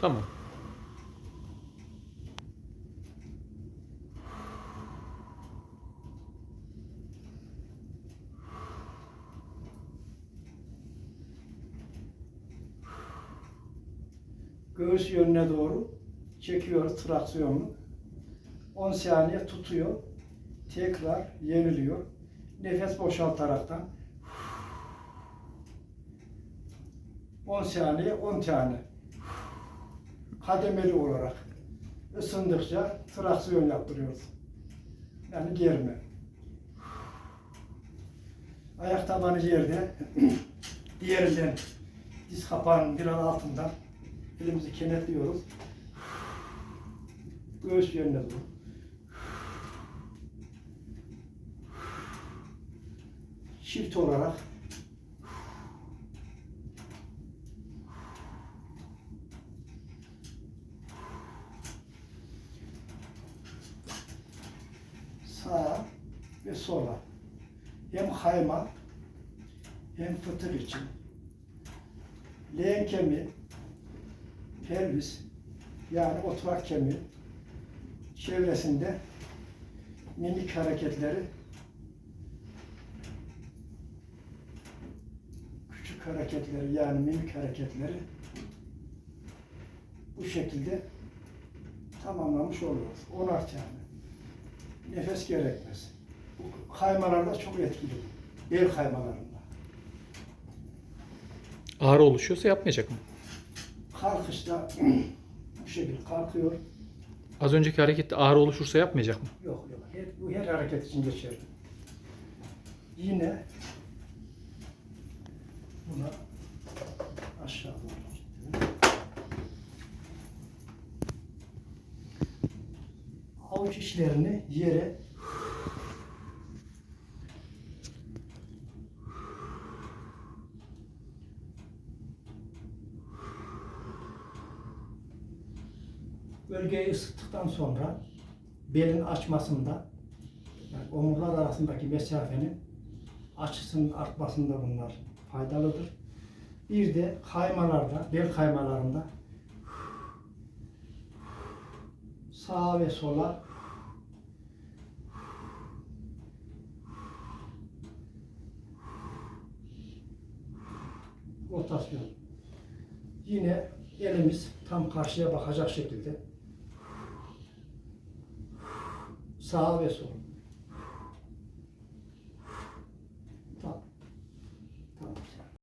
Tamam. Göğüs yönüne doğru çekiyor traksiyonlu. 10 saniye tutuyor. Tekrar yeniliyor. Nefes boşaltaraktan 10 saniye 10 tane kademeli olarak ısındıkça traksiyon yaptırıyoruz. Yani germe. Ayak tabanı yerde, diğerinden diz kapağının biraz altından elimizi kenetliyoruz. Göğüs yönüne doğru. Çift olarak sağa ve sola hem kayma hem fıtık için leğen kemiği pelvis yani oturak kemiği çevresinde minik hareketleri küçük hareketleri yani mimik hareketleri bu şekilde tamamlamış oluyoruz. Onar tane. Nefes gerekmez. Kaymalarda çok etkili. Bel kaymalarında. Ağrı oluşuyorsa yapmayacak mı? Kalkışta bu şekilde kalkıyor. Az önceki harekette ağrı oluşursa yapmayacak mı? Yok yok. Her, bu her hareket için geçerli. Yine Avuç içlerini yere bölgeyi ısıttıktan sonra belin açmasında yani omurlar arasındaki mesafenin açısının artmasında bunlar faydalıdır. Bir de kaymalarda, bel kaymalarında sağa ve sola rotasyon. Yine elimiz tam karşıya bakacak şekilde sağa ve sola.